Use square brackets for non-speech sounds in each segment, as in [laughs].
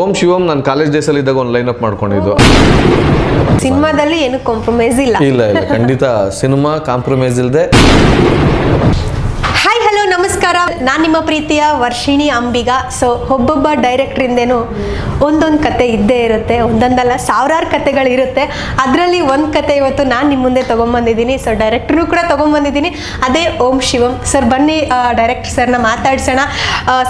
ಓಂ ಶಿವಂ ನಾನು college days ಅಲ್ಲಿ ಇದ್ದಾಗ ಒಂದು ಲೈನ್ ಅಪ್ ಮಾಡ್ಕೊಂಡಿದ್ದು. ಸಿನಿಮಾದಲ್ಲಿ ಏನು ಕಾಂಪ್ರಮೈಸ್ ಇಲ್ಲ. ಇಲ್ಲ ಇಲ್ಲ ಖಂಡಿತ ಸಿನಿಮಾ ಕಾಂಪ್ರಮೈಸ್ ಇಲ್ಲದೆ ನಮಸ್ಕಾರ. ನಾನು ನಿಮ್ಮ ಪ್ರೀತಿಯ ವರ್ಷಿಣಿ ಅಂಬಿಗ. ಸೊ ಒಬ್ಬೊಬ್ಬ ಡೈರೆಕ್ಟ್ರಿಂದೇನು ಒಂದೊಂದು ಕತೆ ಇದ್ದೇ ಇರುತ್ತೆ ಒಂದೊಂದಲ್ಲ ಸಾವಿರಾರು ಕತೆಗಳಿರುತ್ತೆ. ಅದರಲ್ಲಿ ಒಂದು ಕತೆ ಇವತ್ತು ನಾನು ನಿಮ್ಮ ಮುಂದೆ ತೊಗೊಂಬಂದಿದ್ದೀನಿ. ಸೊ ಡೈರೆಕ್ಟ್ರು ಕೂಡ ತೊಗೊಂಬಂದಿದ್ದೀನಿ. ಅದೇ ಓಂ ಶಿವಂ. ಸರ್ ಬನ್ನಿ ಡೈರೆಕ್ಟರ್ ಸರ್ನ ಮಾತಾಡ್ಸೋಣ.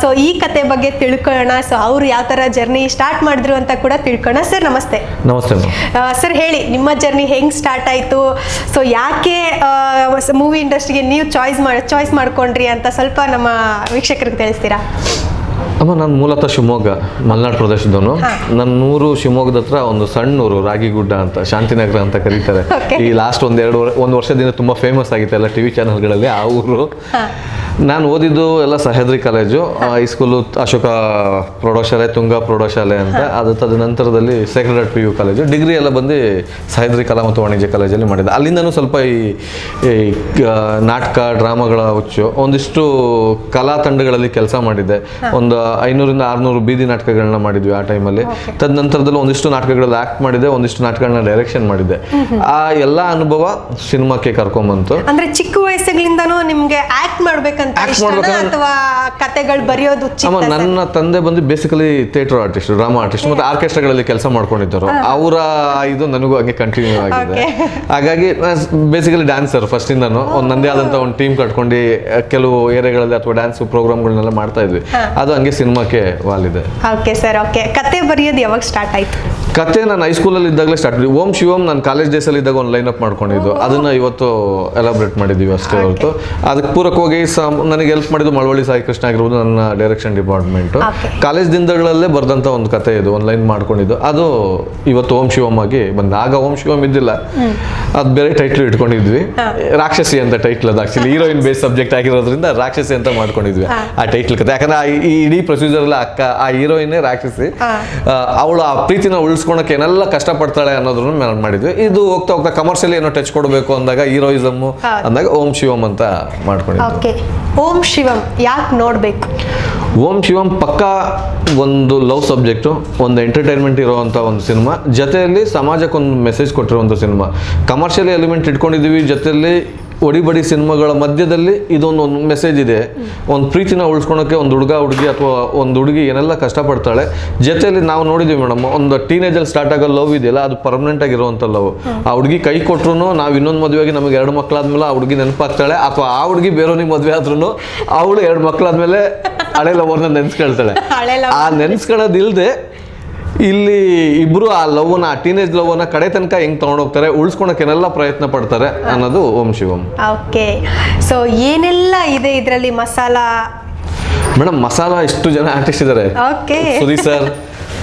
ಸೊ ಈ ಕತೆ ಬಗ್ಗೆ ತಿಳ್ಕೊಳ್ಳೋಣ. ಸೊ ಅವ್ರು ಯಾವ ಥರ ಜರ್ನಿ ಸ್ಟಾರ್ಟ್ ಮಾಡಿದ್ರು ಅಂತ ಕೂಡ ತಿಳ್ಕೊಳ್ಳೋಣ. ಸರ್ ನಮಸ್ತೆ. ನಮಸ್ತೆ ಸರ್ ಹೇಳಿ ನಿಮ್ಮ ಜರ್ನಿ ಹೆಂಗೆ ಸ್ಟಾರ್ಟ್ ಆಯಿತು? ಸೊ ಯಾಕೆ ಮೂವಿ ಇಂಡಸ್ಟ್ರಿಗೆ ನೀವು ಚಾಯ್ಸ್ ಮಾಡಿ ಚಾಯ್ಸ್ ಮಾಡ್ಕೊಂಡ್ರಿ ಅಂತ ಸ್ವಲ್ಪ ನಮ್ಮ ವೀಕ್ಷಕರಿಗೆ ತಿಳಿಸ್ತೀರಾ? ಅಮ್ಮ ನಾನು ಮೂಲತಃ ಶಿವಮೊಗ್ಗ ಮಲೆನಾಡು ಪ್ರದೇಶದವನು. ನನ್ನ ಊರು ಶಿವಮೊಗ್ಗದ ಹತ್ರ ಒಂದು ಸಣ್ಣ ಊರು ರಾಗಿಗುಡ್ಡ ಅಂತ ಶಾಂತಿನಗರ ಅಂತ ಕರೀತಾರೆ. [laughs] ಈ ಲಾಸ್ಟ್ ಒಂದೆರಡು ಎರಡು ಒಂದು ವರ್ಷದಿಂದ ತುಂಬಾ ಫೇಮಸ್ ಆಗಿತ್ತು ಎಲ್ಲ ಟಿವಿ ಚಾನೆಲ್ಗಳಲ್ಲಿ ಆ ಊರು. ನಾನು ಓದಿದ್ದು ಎಲ್ಲ ಸಹ್ಯಾದ್ರಿ ಕಾಲೇಜು ಹೈಸ್ಕೂಲು ಅಶೋಕ ಪ್ರೌಢಶಾಲೆ ತುಂಗ ಪ್ರೌಢಶಾಲೆ ಅಂತ. ಅದು ತದನಂತರದಲ್ಲಿ Sacred P U college degree ಎಲ್ಲ ಬಂದು ಸಹ್ಯಾದ್ರಿ ಕಲಾ ಮತ್ತು ವಾಣಿಜ್ಯ ಕಾಲೇಜಲ್ಲಿ ಮಾಡಿದ್ದೆ. ಅಲ್ಲಿಂದನೂ ಸ್ವಲ್ಪ ಈ ಈ ನಾಟಕ ಡ್ರಾಮಾಗಳ ಹುಚ್ಚು. ಒಂದಿಷ್ಟು ಕಲಾ ತಂಡಗಳಲ್ಲಿ ಕೆಲಸ ಮಾಡಿದ್ದೆ. ಒಂದು ಐನೂರಿಂದ ಆರುನೂರು ಬೀದಿ ನಾಟಕಗಳನ್ನ ಮಾಡಿದ್ವಿ ಆ ಟೈಮಲ್ಲಿ ತದನಂತರದಲ್ಲಿ ಒಂದಿಷ್ಟು ನಾಟಕಗಳಲ್ಲಿ ಆ್ಯಕ್ಟ್ ಮಾಡಿದೆ ಒಂದಿಷ್ಟು ನಾಟಕಗಳನ್ನ ಡೈರೆಕ್ಷನ್ ಮಾಡಿದ್ದೆ. ಆ ಎಲ್ಲ ಅನುಭವ ಸಿನಿಮಾಕ್ಕೆ ಕರ್ಕೊಂಬಂತು. ಅಂದ್ರೆ ಚಿಕ್ಕ ವಯಸ್ಸಿನಿಂದನೂ ನಿಮ್ಗೆ ಆಕ್ಟ್ ಮಾಡ್ಬೇಕಂತ Act ಇಷ್ಟನಾ ಮಾಡ್ಬೇಕಂತ- ಅಥವಾ ಕತೆಗಳು ಬರೆಯೋದು ಅಮ್ಮ ನನ್ನ ತಂದೆ ಬಂದು basically theatre artist drama artist ಮತ್ತೆ ಆರ್ಕೆಸ್ಟ್ರಾಗಳಲ್ಲಿ ಕೆಲಸ ಮಾಡ್ಕೊಂಡಿದ್ದರು. ಅವರ ಇದು ನನಗೂ ಹಂಗೆ ಕಂಟಿನ್ಯೂ ಆಗಿದೆ. ಹಾಗಾಗಿ ಬೇಸಿಕಲಿ ಡ್ಯಾನ್ಸರ್ ಫಸ್ಟ್ ಇಂದನು ಒಂದು ನಂದೇ ಆದಂತ ಒಂದು ಟೀಮ್ ಕಟ್ಕೊಂಡು ಆ, ಕೆಲವು ಏರಿಯಾಗಳಲ್ಲಿ ಅಥವಾ ಡ್ಯಾನ್ಸ್ ಪ್ರೋಗ್ರಾಮ್ಗಳನ್ನೆಲ್ಲ ಮಾಡ್ತಾ ಇದ್ವಿ. ಅದು ಹಂಗೆ ಸಿನಿಮಾಕ್ಕೆ ವಾಲಿದೆ. ಓಕೆ ಸರ್ ಓಕೆ ಕತೆ ಬರೆಯೋದು ಯಾವಾಗ ಸ್ಟಾರ್ಟ್ ಆಯ್ತು? ಕತೆ ನಾನು ಹೈಸ್ಕೂಲಲ್ಲಿ ಇದ್ದಾಗಲೇ ಸ್ಟಾರ್ಟ್ ಮಾಡಿ ಓಂ ಶಿವಂ ನಾನು ಕಾಲೇಜ್ ಡೇಸಲ್ಲಿ ಇದ್ದಾಗ ಒಂದು ಲೈನ್ ಅಪ್ ಮಾಡ್ಕೊಂಡಿದ್ದು ಅದನ್ನ ಇವತ್ತು ಎಲಾಬ್ರೇಟ್ ಮಾಡಿದ್ದೀವಿ ಅಷ್ಟೇ ಹೊರತು. ಅದಕ್ಕೆ ಪೂರಕವಾಗಿ ಸಮ್ ನನಗೆ ಹೆಲ್ಪ್ ಮಾಡಿದ್ದು ಮಳವಳ್ಳಿ ಸಾಯಿ ಕೃಷ್ಣ ಆಗಿರ್ಬೋದು ನನ್ನ ಡೈರೆಕ್ಷನ್ ಡಿಪಾರ್ಟ್ಮೆಂಟ್ ಕಾಲೇಜ್ ದಿನಗಳಲ್ಲೇ ಬರೆದಂಥ ಒಂದು ಕತೆ ಇದು. ಒಂದು ಲೈನ್ ಮಾಡ್ಕೊಂಡಿದ್ದು. ಅದು ಇವತ್ತು ಓಂ ಶಿವಂ ಆಗಿ ಬಂದು ಆಗ ಓಂ ಶಿವಂ ಇದ್ದಿಲ್ಲ. ಅದು ಬೇರೆ ಟೈಟ್ಲ್ ಇಟ್ಕೊಂಡಿದ್ವಿ. ರಾಕ್ಷಸಿ ಅಂತ ಟೈಟ್ಲ್ ಅದು ಆಕ್ಚುಲಿ ಹೀರೋಯಿನ್ ಬೇಸ್ ಸಬ್ಜೆಕ್ಟ್ ಆಗಿರೋದ್ರಿಂದ ರಾಕ್ಷಸಿ ಅಂತ ಮಾಡ್ಕೊಂಡಿದ್ವಿ. ಆ ಟೈಟ್ಲ್ ಕತೆ ಯಾಕಂದ್ರೆ ಈ ಇಡೀ ಪ್ರೊಸೀಜರ್ ಅಕ್ಕ ಆ ಹೀರೋಯಿನ್ ರಾಕ್ಷಸಿ. ಅವಳು ಆ ಪ್ರೀತಿನ ಉಳಿಸ್ಕೊಳಕ್ಕೆ ಏನೆಲ್ಲ ಕಷ್ಟಪಡ್ತಾಳೆ ಅನ್ನೋದನ್ನು ನಾನು ಮಾಡಿದ್ವಿ. ಇದು ಹೋಗ್ತಾ ಹೋಗ್ತಾ ಕಮರ್ಷಿಯಲಿ ಏನೋ ಟಚ್ ಕೊಡಬೇಕು ಅಂದಾಗ ಹೀರೋಯಿಸಮ್ ಅಂದಾಗ ಓಂ ಶಿವಂ ಅಂತ ಮಾಡ್ಕೊಂಡಿದ್ವಿ ಓಕೆ. ಓಂ ಶಿವಂ ಯಾಕೆ ನೋಡಬೇಕು? ಓಂ ಶಿವಂ ಪಕ್ಕ ಒಂದು ಲವ್ ಸಬ್ಜೆಕ್ಟು ಒಂದು ಎಂಟರ್ಟೈನ್ಮೆಂಟ್ ಇರೋವಂಥ ಒಂದು ಸಿನಿಮಾ. ಜೊತೆಯಲ್ಲಿ ಸಮಾಜಕ್ಕೊಂದು ಮೆಸೇಜ್ ಕೊಟ್ಟಿರುವಂಥ ಸಿನಿಮಾ. ಕಮರ್ಷಿಯಲ್ ಎಲಿಮೆಂಟ್ ಇಟ್ಕೊಂಡಿದ್ದೀವಿ ಜೊತೆಯಲ್ಲಿ ಒಡಿಬಡಿ ಸಿನಿಮಾಗಳ ಮಧ್ಯದಲ್ಲಿ ಇದೊಂದು ಒಂದು ಮೆಸೇಜ್ ಇದೆ. ಒಂದು ಪ್ರೀತಿನ ಉಳಿಸ್ಕೊಳಕ್ಕೆ ಒಂದು ಹುಡುಗ ಹುಡುಗಿ ಅಥವಾ ಒಂದು ಹುಡುಗಿ ಏನೆಲ್ಲ ಕಷ್ಟಪಡ್ತಾಳೆ. ಜೊತೆಯಲ್ಲಿ ನಾವು ನೋಡಿದ್ದೀವಿ ಮೇಡಮ್ ಒಂದು ಟೀನೇಜಲ್ಲಿ ಸ್ಟಾರ್ಟ್ ಆಗೋ ಲವ್ ಇದೆಯಲ್ಲ ಅದು ಪರ್ಮನೆಂಟ್ ಆಗಿರುವಂಥ ಲವ್ ಆ ಹುಡುಗಿ ಕೈ ಕೊಟ್ಟರು ನಾವು ಇನ್ನೊಂದು ಮದುವೆಗೆ ನಮಗೆ ಎರಡು ಮಕ್ಕಳಾದ್ಮೇಲೆ ಆ ಹುಡುಗಿ ನೆನಪಾಗ್ತಾಳೆ ಅಥವಾ ಆ ಹುಡುಗಿ ಬೇರೆಯವ್ರಿಗೆ ಮದುವೆ ಆದ್ರೂ ಅವಳು ಎರಡು ಮಕ್ಕಳಾದ್ಮೇಲೆ ಹಳೆ ಲವರ್ನ ನೆನ್ಸ್ಕೊಳ್ತಾಳೆ. ಆ ನೆನ್ಸ್ಕೊಳ್ಳೋದಿಲ್ದೆ ಇಲ್ಲಿ ಇಬ್ರು ಆ ಲವ್ನ ಟೀನೇಜ್ ಲವ್ನ ಕಡೆ ತನಕ ಹೆಂಗ್ ತಗೊಂಡೋಗ್ತಾರೆ ಉಳಿಸ್ಕೊಳಕ್ಕೆನೆಲ್ಲ ಪ್ರಯತ್ನ ಪಡ್ತಾರೆ ಅನ್ನೋದು ಓಂ ಶಿವಂ. ಓಕೆ. ಸೊ ಏನೆಲ್ಲ ಇದೆ ಇದರಲ್ಲಿ ಮಸಾಲ? ಮೇಡಮ್ ಮಸಾಲ ಎಷ್ಟು ಜನ ಆರ್ಟಿಸ್ಟ್ ಇದ್ದಾರೆ okay. Suri sir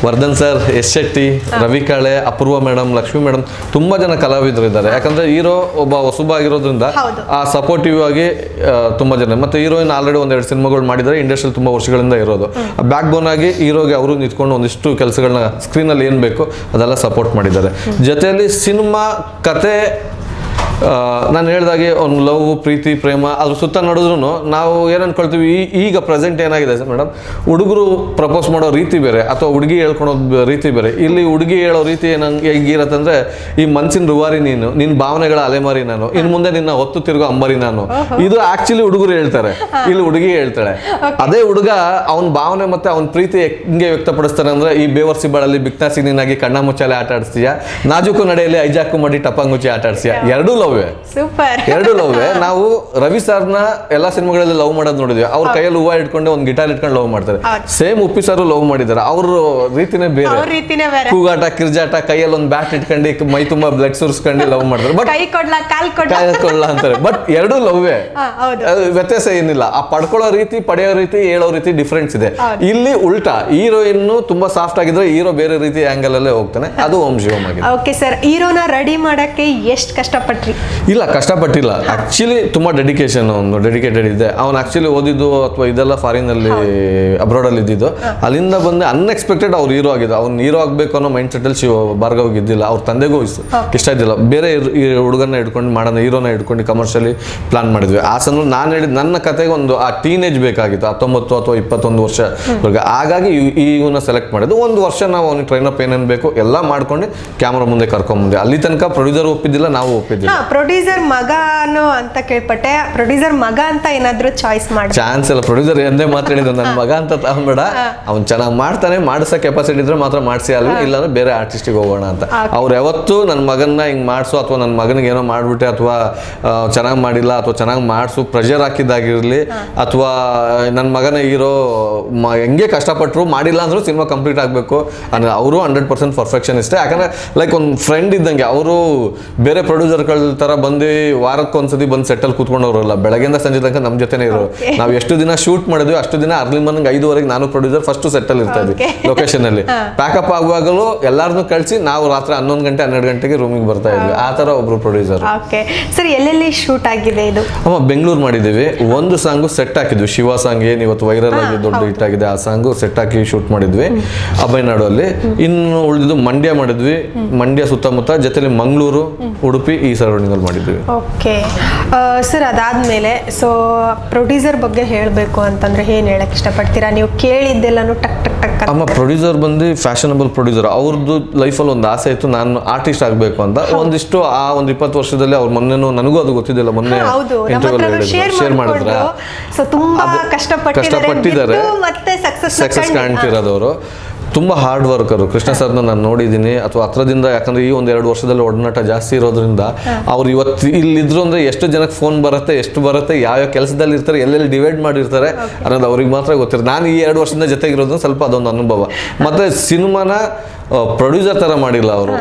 Vardhan sir S Shetty Ravi Kale Apoorva madam Lakshmi madam ತುಂಬಾ ಜನ ಕಲಾವಿದರು ಇದ್ದಾರೆ. ಯಾಕಂದ್ರೆ ಹೀರೋ ಒಬ್ಬ ಹೊಸಬ ಆಗಿರೋದ್ರಿಂದ ಆ ಸಪೋರ್ಟಿವ್ ಆಗಿ ತುಂಬಾ ಜನ. ಮತ್ತೆ ಹೀರೋಯಿನ್ ಆಲ್ರೆಡಿ ಒಂದೆರಡು ಸಿನಿಮಾಗಳು ಮಾಡಿದ್ದಾರೆ ಇಂಡಸ್ಟ್ರಿ ತುಂಬಾ ವರ್ಷಗಳಿಂದ ಇರೋದು. ಬ್ಯಾಕ್ ಬೋನ್ ಆಗಿ ಹೀರೋಗೆ ಅವರು ನಿಂತ್ಕೊಂಡು ಒಂದಿಷ್ಟು ಕೆಲಸಗಳನ್ನ ಸ್ಕ್ರೀನಲ್ಲಿ ಏನು ಬೇಕು ಅದೆಲ್ಲ ಸಪೋರ್ಟ್ ಮಾಡಿದ್ದಾರೆ. ಜೊತೆಯಲ್ಲಿ ಸಿನಿಮಾ ಕತೆ ನಾನು ಹೇಳ್ದಾಗೆ ಅವ್ನು ಲವ್ ಪ್ರೀತಿ ಪ್ರೇಮ ಅದ್ರ ಸುತ್ತ ನಡೆದ್ರು ನಾವು ಏನು ಈ- ಈಗ ಪ್ರೆಸೆಂಟ್ ಏನಾಗಿದೆ ಸರ್ ಮೇಡಮ್ ಹುಡುಗರು ಪ್ರಪೋಸ್ ಮಾಡೋ ರೀತಿ ಬೇರೆ ಅಥವಾ ಹುಡುಗಿ ಹೇಳ್ಕೊಳೋ ರೀತಿ ಬೇರೆ. ಇಲ್ಲಿ ಹುಡುಗಿ ಹೇಳೋ ರೀತಿ ಏನಂಗೆ ಹೆಂಗಿರತ್ತೆ ಅಂದ್ರೆ ಈ ಮನ್ಸಿನ ರುವಾರಿ ನೀನು ನಿನ್ನ ಭಾವನೆಗಳ ಅಲೆಮಾರಿ ನಾನು ಇನ್ನು ಮುಂದೆ ನಿನ್ನ ಹೊತ್ತು ತಿರುಗೋ ಅಂಬರಿ ನಾನು. ಇದು ಆ್ಯಕ್ಚುಲಿ ಹುಡುಗರು ಹೇಳ್ತಾರೆ ಇಲ್ಲಿ ಹುಡುಗಿ ಹೇಳ್ತಾಳೆ. ಅದೇ ಹುಡುಗ ಅವನ ಭಾವನೆ ಮತ್ತೆ ಅವನ ಪ್ರೀತಿ ಹೆಂಗೆ ವ್ಯಕ್ತಪಡಿಸ್ತಾನೆ ಅಂದರೆ ಈ ಬೇವರ್ಸಿ ಬಾಳಲ್ಲಿ ಬಿಕ್ನಾಸಿ ನೀನಾಗಿ ಕಣ್ಣ ಮುಚ್ಚಾಲೆ ಆಟ ಆಡಿಸ್ತೀಯ ನಾಜುಕು ನಡೆಯಲ್ಲಿ ಐಜಾಕು ಮಾಡಿ ಟಪಾಂಗುಚಿ ಆಟ ಆಡಿಸ್ತೀಯ ಎರಡೂ ಲವ್ವೇ. ಸೂಪರ್ ಎರಡು ಲವ್ವೇ. [laughs] ನಾವು ರವಿ ಸರ್ನ ಎಲ್ಲಾ ಸಿನಿಮಾಗಳಲ್ಲಿ ಲವ್ ಮಾಡೋದು ನೋಡಿದ್ವಿ. ಅವ್ರ ಕೈಯಲ್ಲಿ ಹೂವ ಇಟ್ಕೊಂಡು ಒಂದು ಗಿಟಾರ್ ಇಟ್ಕೊಂಡು ಲವ್ ಮಾಡ್ತಾರೆ. ಸೇಮ್ ಉಪ್ಪಿ ಸರ್ ಲವ್ ಮಾಡಿದ್ದಾರೆ ಅವ್ರ ರೀತಿನೇ ಬೇರೆ. ಕೂಗಾಟ ಕಿರ್ಜಾಟ ಕೈಯಲ್ಲಿ ಒಂದು ಬ್ಯಾಟ್ ಇಟ್ಕೊಂಡು ಮೈ ತುಂಬಾ ಬ್ಲಡ್ ಸುರಿಸ್ಕೊಂಡು ಲವ್ ಮಾಡ್ತಾರೆ. ಬಟ್ ಕೈ ಕೊಡ್ಲಾ ಅಂತಾರೆ. ಬಟ್ ಎರಡು ಲವ್ವೇ. [laughs] ವ್ಯತ್ಯಾಸ ಏನಿಲ್ಲ. ಆ ಪಡ್ಕೊಳ್ಳೋ ರೀತಿ ಪಡೆಯೋ ರೀತಿ ಹೇಳೋ ರೀತಿ ಡಿಫ್ರೆನ್ಸ್ ಇದೆ. ಇಲ್ಲಿ ಉಲ್ಟಾ ಹೀರೋಯಿನ್ ತುಂಬಾ ಸಾಫ್ಟ್ ಆಗಿದ್ರೆ ಹೀರೋ ಬೇರೆ ರೀತಿ ಆಂಗಲ್ ಅಲ್ಲೇ ಹೋಗ್ತಾನೆ. ಅದು ಓಂ ಶಿವಮ್ ಆಗಿದೆ. ಓಕೆ ಸರ್ ಹೀರೋನ ರೆಡಿ ಮಾಡಕ್ಕೆ ಎಷ್ಟು ಕಷ್ಟಪಟ್ರಿ? ಇಲ್ಲ ಕಷ್ಟಪಟ್ಟಿಲ್ಲ. ಆ್ಯಕ್ಚುಲಿ ತುಂಬಾ ಡೆಡಿಕೇಶನ್ ಅವನು ಡೆಡಿಕೇಟೆಡ್ ಇದ್ದೆ ಅವನು ಆಕ್ಚುಲಿ ಓದಿದ್ದು ಅಥವಾ ಇದೆಲ್ಲ ಫಾರಿನ್ ಅಲ್ಲಿ ಅಬ್ರಾಡ್ ಅಲ್ಲಿ ಇದ್ದಿದ್ದು. ಅಲ್ಲಿಂದ ಬಂದು ಅನ್ಎಕ್ಸ್ಪೆಕ್ಟೆಡ್ ಅವ್ರು ಹೀರೋ ಆಗಿದ್ದು ಅವ್ನು ಹೀರೋ ಆಗಬೇಕು ಅನ್ನೋ ಮೈಂಡ್ ಸೆಟ್ ಅಲ್ಲಿ ಶಿವ ಭಾರ್ಗವ್ಗೆ ಇದ್ದಿಲ್ಲ ಅವ್ರ ತಂದೆಗೂ ಇಷ್ಟ ಇಷ್ಟ ಇದ್ದಿಲ್ಲ. ಬೇರೆ ಹುಡುಗನ ಇಟ್ಕೊಂಡು ಮಾಡೋಣ ಹೀರೋನ ಇಟ್ಕೊಂಡು ಕಮರ್ಷಿಯಲಿ ಪ್ಲಾನ್ ಮಾಡಿದ್ವಿ. ಆ ಸಂದರ್ಭ ನಾನು ಹೇಳಿದ ನನ್ನ ಕತೆಗೆ ಒಂದು ಆ ಟೀನೇಜ್ ಬೇಕಾಗಿತ್ತು. ಹತ್ತೊಂಬತ್ತು ಅಥವಾ ಇಪ್ಪತ್ತೊಂದು ವರ್ಷ ಹಾಗಾಗಿ ಇವನ್ನ ಸೆಲೆಕ್ಟ್ ಮಾಡಿದ್ದು. ಒಂದು ವರ್ಷ ನಾವು ಅವ್ನಿಗೆ ಟ್ರೈನ್ ಅಪ್ ಏನೇನು ಬೇಕು ಎಲ್ಲ ಮಾಡ್ಕೊಂಡು ಕ್ಯಾಮ್ರಾ ಮುಂದೆ ಕರ್ಕೊಂಬಂದೆ ಅಲ್ಲಿ ತನಕ ಪ್ರೊಡ್ಯೂಸರ್ ಒಪ್ಪಿದ್ದಿಲ್ಲ ನಾವು ಒಪ್ಪಿದ್ದಿಲ್ಲ. ಹಾ ಮಗ ಅನ್ನೋ ಅಂತ ಕೇಳ್ಪಟ್ಟೆ. ಪ್ರೊಡ್ಯೂಸರ್ ಮಗ ಅಂತ ಏನಾದ್ರೂ ಚಾಯ್ಸ್ ಮಾಡಿ ಚಾನ್ಸ್ ಇಲ್ಲ ಪ್ರೊಡ್ಯೂಸರ್ ಎಂದೇ ಮಾತಾಡಿದ್ರು ನನ್ನ ಮಗ ಅಂತ ತಗೊಂಬೇಡ ಅವ್ನು ಚೆನ್ನಾಗಿ ಮಾಡ್ತಾನೆ. ಮಾಡಿಸೋ ಕೆಪಾಸಿಟಿ ಇದ್ರೆ ಮಾತ್ರ ಮಾಡಿಸಿ ಅಲ್ವ ಇಲ್ಲಾಂದ್ರೆ ಬೇರೆ ಆರ್ಟಿಸ್ಟಿಗೆ ಹೋಗೋಣ ಅಂತ. ಅವ್ರು ಯಾವತ್ತೂ ನನ್ನ ಮಗನ್ನ ಹಿಂಗೆ ಮಾಡಿಸು ಅಥವಾ ನನ್ನ ಮಗನಿಗೆ ಏನೋ ಮಾಡ್ಬಿಟ್ಟೆ ಅಥವಾ ಚೆನ್ನಾಗಿ ಮಾಡಿಲ್ಲ ಅಥವಾ ಚೆನ್ನಾಗಿ ಮಾಡಿಸು ಪ್ರೆಷರ್ ಹಾಕಿದ್ದಾಗಿರಲಿ ಅಥವಾ ನನ್ನ ಮಗನ ಮ ಹೆಂಗೆ ಕಷ್ಟಪಟ್ಟರು ಮಾಡಿಲ್ಲ ಅಂದ್ರೂ ಸಿನಿಮಾ ಕಂಪ್ಲೀಟ್ ಆಗಬೇಕು. ಅಂದ್ರೆ ಅವರು ಹಂಡ್ರೆಡ್ ಪರ್ಸೆಂಟ್ ಪರ್ಫೆಕ್ಷನ್ ಇಷ್ಟೇ ಯಾಕಂದ್ರೆ ಲೈಕ್ ಒಂದು ಫ್ರೆಂಡ್ ಇದ್ದಂಗೆ ಅವರು ಬೇರೆ ಪ್ರೊಡ್ಯೂಸರ್ಗಳ ಥರ ಬಂದು ವಾರಕ್ಕೆ ಒಂದ್ಸತಿ ಬಂದು ಸೆಟ್ಟಲ್ಲಿ ಕೂತ್ಕೊಂಡವ್ರಲ್ಲ. ಬೆಳಗ್ಗೆಯಿಂದ ಸಂಜೆ ತನಕ ನಮ್ಮ ಜೊತೆನೇ ಇರೋ ನಾವು ಎಷ್ಟು ದಿನ ಶೂಟ್ ಮಾಡಿದ್ವಿ ಅಷ್ಟು ದಿನ ಅರ್ಲಿ ಮಾರ್ನಿಂಗ್ ಐದುವರೆಗೆ ನಾನು ಪ್ರೊಡ್ಯೂಸರ್ ಫಸ್ಟ್ ಸೆಟ್ಟಲ್ಲಿ ಇರ್ತಾ ಇದ್ವಿ. ಲೊಕೇಶನ್ ಅಲ್ಲಿ. ಪ್ಯಾಕಪ್ ಆಗುವಾಗಲೂ ಎಲ್ಲಾರನ್ನೂ ಕಳಿಸಿ ನಾವು ರಾತ್ರಿ ಹನ್ನೊಂದು ಗಂಟೆ ಹನ್ನೆರಡು ಗಂಟೆಗೆ ರೂಮಿಗೆ ಬರ್ತಾ ಇದ್ವಿ. ಆ ಥರ ಒಬ್ರು ಪ್ರೊಡ್ಯೂಸರ್ ಓಕೆ ಸರ್ ಎಲ್ಲೆಲ್ಲಿ ಶೂಟ್ ಆಗಿದೆ ಇದು? ಅಮ್ಮ ಬೆಂಗಳೂರು ಮಾಡಿದ್ದೀವಿ. ಒಂದು ಸಾಂಗು ಸೆಟ್ ಹಾಕಿದ್ವಿ. ಶಿವ ಸಾಂಗ್ ಏನು ಇವತ್ತು ವೈರಲ್ ಆಗಿ ದೊಡ್ಡ ಹಿಟ್ ಆಗಿದೆ ಆ ಸಾಂಗು ಸೆಟ್ ಹಾಕಿ ಶೂಟ್ ಮಾಡಿದ್ವಿ. ಅಭಯನಾಡು ಅಲ್ಲಿ ಇನ್ನು ಉಳಿದಿದ್ದು ಮಂಡ್ಯ ಮಾಡಿದ್ವಿ. ಮಂಡ್ಯ ಸುತ್ತಮುತ್ತ ಜೊತೆಲಿ ಮಂಗಳೂರು ಉಡುಪಿ ಈ ಸರೌಂಡಿಂಗ್ ಅಲ್ಲಿ ಮಾಡಿದ್ದೀವಿ ಓಕೆ. ಸರ್ ಅದಾದಮೇಲೆ ಸೊ ಪ್ರೊಡ್ಯೂಸರ್ ಬಗ್ಗೆ ಹೇಳಬೇಕು ಅಂತಂದ್ರೆ ಏನು ಹೇಳಕ್ ಇಷ್ಟಪಡ್ತೀರಾ? ನೀವು ಕೇಳಿದ್ದೆಲ್ಲನೂ ಟಕ್ ಟಕ್ ಟಕ್ ಅಮ್ಮ ಪ್ರೊಡ್ಯೂಸರ್ ಬಂದು ಫ್ಯಾಷನಬಲ್ ಪ್ರೊಡ್ಯೂಸರ್ ಅವ್ರದ್ದು ಲೈಫಲ್ಲಿ ಒಂದು ಆಸೆ ಇತ್ತು ನಾನು ಆರ್ಟಿಸ್ಟ್ ಆಗಬೇಕು ಅಂತ. ಒಂದಿಷ್ಟು ಆ ಒಂದು ಇಪ್ಪತ್ತು ವರ್ಷದಲ್ಲಿ ಅವ್ರ ಮೊನ್ನೆನೂ ನನಗೂ ಅದು ಗೊತ್ತಿದ್ದಿಲ್ಲ ಮೊನ್ನೆ ಶೇರ್ ಮಾಡಿದ್ರೆ? ಸೊ ತುಂಬಾ ಕಷ್ಟಪಟ್ಟಿದ್ದಾರೆ. ಮತ್ತೆ ಸಕ್ಸಸ್ ಸಕ್ಸಸ್ ಕಾಣ್ತಿರೋದವರು ತುಂಬ ಹಾರ್ಡ್ ವರ್ಕರು ಕೃಷ್ಣ ಸರ್ನ ನಾನು ನೋಡಿದ್ದೀನಿ. ಅಥವಾ ಹತ್ರದಿಂದ ಯಾಕಂದ್ರೆ ಈ ಒಂದು ಎರಡು ವರ್ಷದಲ್ಲಿ ಒಡನಾಟ ಜಾಸ್ತಿ ಇರೋದ್ರಿಂದ ಅವ್ರು ಇವತ್ತು ಇಲ್ಲಿದ್ರು ಅಂದ್ರೆ ಎಷ್ಟು ಜನಕ್ಕೆ ಫೋನ್ ಬರುತ್ತೆ ಎಷ್ಟು ಬರುತ್ತೆ ಯಾವ ಕೆಲಸದಲ್ಲಿ ಇರ್ತಾರೆ ಎಲ್ಲೆಲ್ಲಿ ಡಿವೈಡ್ ಮಾಡಿರ್ತಾರೆ ಅನ್ನೋದು ಅವ್ರಿಗೆ ಮಾತ್ರ ಗೊತ್ತಿರೋದು ನಾನು ಈ ಎರಡು ವರ್ಷದಿಂದ ಜೊತೆಗಿರೋದು ಸ್ವಲ್ಪ ಅದೊಂದು ಅನುಭವ. ಮತ್ತೆ ಸಿನಿಮಾನ ಪ್ರೊಡ್ಯೂಸರ್ ಥರ ಮಾಡಿಲ್ಲ ಅವರು.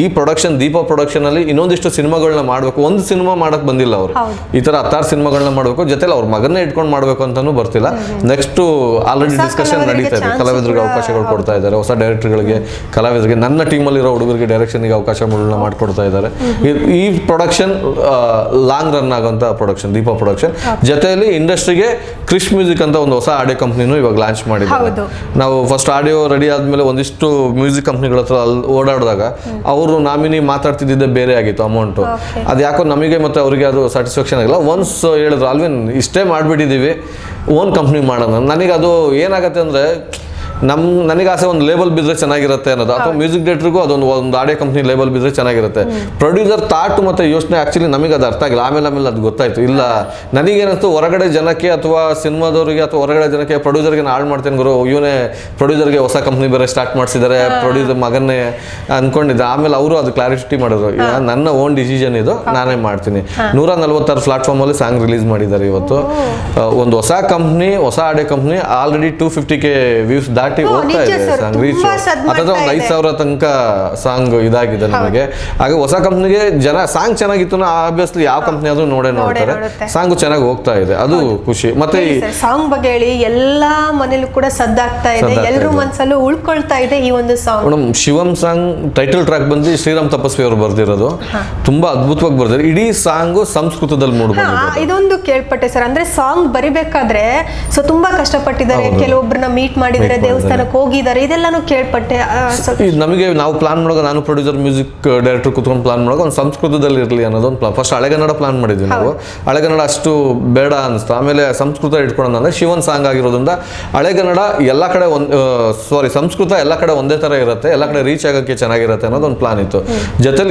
ಈ ಪ್ರೊಡಕ್ಷನ್ ದೀಪ ಪ್ರೊಡಕ್ಷನ್ ಅಲ್ಲಿ ಇನ್ನೊಂದಿಷ್ಟು ಸಿನಿಮಾಗಳನ್ನ ಮಾಡಬೇಕು. ಒಂದು ಸಿನಿಮಾ ಮಾಡಕ್ ಬಂದಿಲ್ಲ ಅವರು. ಈ ಥರ ಹತ್ತಾರು ಸಿನಿಮಾಗಳನ್ನ ಮಾಡಬೇಕು. ಜೊತೆಲಿ ಅವ್ರ ಮಗನ್ನೇ ಇಟ್ಕೊಂಡು ಮಾಡಬೇಕು ಅಂತಲೂ ಬರ್ತಿಲ್ಲ. ನೆಕ್ಸ್ಟ್ ಆಲ್ರೆಡಿ ಡಿಸ್ಕಷನ್ ನಡೀತಾ ಇದೆ. ಕಲಾವಿದರಿಗೆ ಅವಕಾಶಗಳು ಕೊಡ್ತಾ ಇದ್ದಾರೆ. ಹೊಸ ಡೈರೆಕ್ಟರ್ಗಳಿಗೆ ಕಲಾವಿದರಿಗೆ ನನ್ನ ಟೀಮಲ್ಲಿರೋ ಹುಡುಗರಿಗೆ ಡೈರೆಕ್ಷನ್ಗೆ ಅವಕಾಶಗಳನ್ನ ಮಾಡಿಕೊಡ್ತಾ ಇದ್ದಾರೆ. ಈ- ಪ್ರೊಡಕ್ಷನ್ ಲಾಂಗ್ ರನ್ ಆಗೋಂಥ ಪ್ರೊಡಕ್ಷನ್ ದೀಪ ಪ್ರೊಡಕ್ಷನ್ ಜೊತೆಯಲ್ಲಿ ಇಂಡಸ್ಟ್ರಿಗೆ ಕ್ರಿಶ್ ಮ್ಯೂಸಿಕ್ ಅಂತ ಒಂದು ಹೊಸ ಆಡಿಯೋ ಕಂಪ್ನಿನೂ ಇವಾಗ ಲಾಂಚ್ ಮಾಡಿದ್ದಾರೆ. ನಾವು ಫಸ್ಟ್ ಆಡಿಯೋ ರೆಡಿ ಆದಮೇಲೆ ಒಂದಿಷ್ಟು ಮ್ಯೂಸಿಕ್ ಕಂಪ್ನಿಗಳ ಹತ್ರ ಅಲ್ಲಿ ಓಡಾಡಿದಾಗ ಅವರು ನಾಮಿನಿ ಮಾತಾಡ್ತಿದ್ದಿದ್ದೆ ಬೇರೆ ಆಗಿತ್ತು ಅಮೌಂಟು. ಅದು ಯಾಕೋ ನಮಗೆ ಮತ್ತೆ ಅವರಿಗೆ ಅದು ಸ್ಯಾಟಿಸ್ಫ್ಯಾಕ್ಷನ್ ಆಗಿಲ್ಲ. ಒನ್ಸ್ ಹೇಳಿದ್ರು ಅಲ್ವಿನ್ ಇಷ್ಟೇ ಮಾಡಿಬಿಟ್ಟಿದ್ದೀವಿ. ಓನ್ ಕಂಪ್ನಿ ಮಾಡೋಣ. ನನಗೆ ಅದು ಏನಾಗತ್ತೆ ಅಂದರೆ ನಮ್ ನನಗೆ ಆಸೆ ಒಂದು ಲೇಬಲ್ ಬಿದ್ರೆ ಚೆನ್ನಾಗಿರುತ್ತೆ ಅನ್ನೋದು. ಅಥವಾ ಮ್ಯೂಸಿಕ್ ಡೇಟ್ರಿಗೂ ಅದೊಂದು ಒಂದು ಆಡಿಯೋ ಕಂಪ್ನಿ ಲೇಬಲ್ ಬಿದ್ರೆ ಚೆನ್ನಾಗಿರುತ್ತೆ. ಪ್ರೊಡ್ಯೂಸರ್ ಥಾಟ್ ಮತ್ತೆ ಯೋಚನೆ ಆಕ್ಚುಲಿ ನಮಗೆ ಅದು ಅರ್ಥ ಆಗಿಲ್ಲ. ಆಮೇಲೆ ಆಮೇಲೆ ಅದು ಗೊತ್ತಾಯ್ತು. ಇಲ್ಲ ನನಗೇನಂತು ಹೊರಗಡೆ ಜನಕ್ಕೆ ಅಥವಾ ಸಿನಿಮಾದವರಿಗೆ ಅಥವಾ ಹೊರಗಡೆ ಜನಕ್ಕೆ ಪ್ರೊಡ್ಯೂಸರ್ಗೆ ಹಾಳು ಮಾಡ್ತೇನೆ ಗುರು. ಇವನೇ ಪ್ರೊಡ್ಯೂಸರ್ಗೆ ಹೊಸ ಕಂಪ್ನಿ ಬೇರೆ ಸ್ಟಾರ್ಟ್ ಮಾಡಿಸಿದ್ದಾರೆ ಪ್ರೊಡ್ಯೂಸರ್ ಮಗನ್ನೇ ಅನ್ಕೊಂಡಿದ್ದೆ. ಆಮೇಲೆ ಅವರು ಅದು ಕ್ಲಾರಿಟಿ ಮಾಡಿದ್ರು. ನನ್ನ ಓನ್ ಡಿಸಿಷನ್ ಇದು. ನಾನೇ ಮಾಡ್ತೀನಿ. ನೂರ ನಲ್ವತ್ತಾರು ಪ್ಲಾಟ್ಫಾರ್ಮ್ ಅಲ್ಲಿ ಸಾಂಗ್ ರಿಲೀಸ್ ಮಾಡಿದ್ದಾರೆ ಇವತ್ತು. ಒಂದು ಹೊಸ ಕಂಪ್ನಿ ಹೊಸ audio company already two fifty K views ದಾಟಿ ಓ, ಹೋಗ್ತಾ ಇದೆ ಸಾಂಗ್ ರೀಚ್ ಹತ್ತತ್ರ ಒಂದು ಐದು ಸಾವಿರ ತನಕ ಸಾಂಗ್ ಇದಾಗಿದೆ ನಮಗೆ. ಹಾಗೆ ಹೊಸ ಕಂಪ್ನಿಗೆ ಜನ ಸಾಂಗ್ ಚೆನ್ನಾಗಿತ್ತು ಆಬ್ವಿಯಸ್ಲಿ ಯಾವ ಕಂಪ್ನಿ ಆದ್ರೂ ನೋಡೇ ನೋಡ್ತಾರೆ. ಸಾಂಗ್ ಚೆನ್ನಾಗಿ ಹೋಗ್ತಾ ಇದೆ. ಅದು ಖುಷಿ. ಮತ್ತೆ ಸಾಂಗ್ ಬಗ್ಗೆ ಹೇಳಿ ಎಲ್ಲಾ ಮನೇಲೂ ಕೂಡ ಸದ್ದಾಗ್ತಾ ಇದೆ. ಎಲ್ಲರೂ. ಮನ್ಸಲ್ಲೂ ಉಳ್ಕೊಳ್ತಾ ಇದೆ ಈ ಒಂದು song. Madam Shivam song title track ಬಂದು ಶ್ರೀರಾಮ್ ತಪಸ್ವಿ ಅವರು ಬರ್ದಿರೋದು. ತುಂಬಾ ಅದ್ಭುತವಾಗಿ ಬರ್ದಿದ್ದಾರೆ ಇಡೀ ಸಾಂಗ್ ಸಂಸ್ಕೃತದಲ್ಲಿ ಮೂಡ್ ಹಾ, ಇದೊಂದು ಕೇಳ್ಪಟ್ಟೆ ಸರ್. ಅಂದ್ರೆ ಸಾಂಗ್ ಬರಿಬೇಕಾದ್ರೆ ಸೊ ತುಂಬಾ ಕಷ್ಟಪಟ್ಟಿದ್ದಾರೆ. ಕೆಲವೊಬ್ಬರನ್ನ ಮೀಟ್ ಮಾಡಿದ್ದಾರೆ Meet ದೇವಸ್ಥಾನಕ್ಕೆ ಹೋಗಿದ್ದಾರೆ ಇದೆಲ್ಲಾನು ಕೇಳ್ಪಟ್ಟೆ. ನಮಗೆ ನಾವು ಪ್ಲಾನ್ ಮಾಡುವಾಗ ನಾನು ಪ್ರೊಡ್ಯೂಸರ್ ಮ್ಯೂಸಿಕ್ ಡೈರೆಕ್ಟರ್ ಕುತ್ಕೊಂಡು ಪ್ಲಾನ್ ಮಾಡುವಾಗ ಒಂದು ಸಂಸ್ಕೃತದಲ್ಲಿ ಇರಲಿ ಅನ್ನೋದೊಂದು ಪ್ಲಾನ್ ಫಸ್ಟ್ ಹಳೆಗನ್ನಡ ಪ್ಲಾನ್ ಮಾಡಿದ್ವಿ ನಾವು. ಹಳೆಗನ್ನಡ ಅಷ್ಟು ಬೇಡ ಅನಿಸ್ತು ಆಮೇಲೆ ಸಂಸ್ಕೃತ ಇಟ್ಕೊಳ್ಳೋಣ ಅಂದ್ರೆ ಶಿವನ್ ಸಾಂಗ್ ಆಗಿರೋದ್ರಿಂದ ಹಳೆಗನ್ನಡ ಎಲ್ಲ ಕಡೆ ಒಂದು ಸಾರಿ ಸಂಸ್ಕೃತ ಎಲ್ಲ ಕಡೆ ಒಂದೇ ಥರ ಇರುತ್ತೆ ಎಲ್ಲ ಕಡೆ ರೀಚ್ ಆಗೋಕ್ಕೆ ಚೆನ್ನಾಗಿರುತ್ತೆ ಅನ್ನೋದೊಂದು ಪ್ಲಾನ್ ಇತ್ತು. ಜೊತೆಲಿ